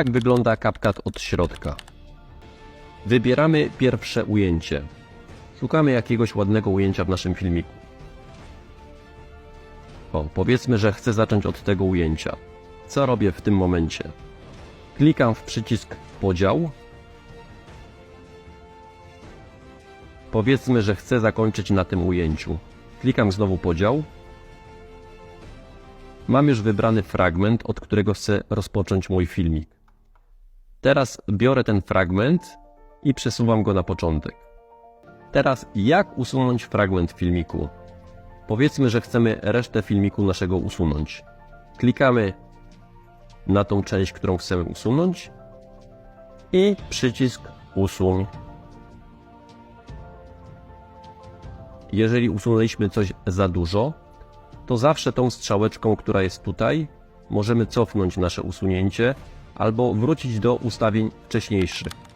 Tak wygląda CapCut od środka. Wybieramy pierwsze ujęcie. Szukamy jakiegoś ładnego ujęcia w naszym filmiku. O, powiedzmy, że chcę zacząć od tego ujęcia. Co robię w tym momencie? Klikam w przycisk podział. Powiedzmy, że chcę zakończyć na tym ujęciu. Klikam znowu podział. Mam już wybrany fragment, od którego chcę rozpocząć mój filmik. Teraz biorę ten fragment i przesuwam go na początek. Teraz jak usunąć fragment filmiku? Powiedzmy, że chcemy resztę filmiku naszego usunąć. Klikamy na tą część, którą chcemy usunąć i przycisk usuń. Jeżeli usunęliśmy coś za dużo, to zawsze tą strzałeczką, która jest tutaj, możemy cofnąć nasze usunięcie albo wrócić do ustawień wcześniejszych.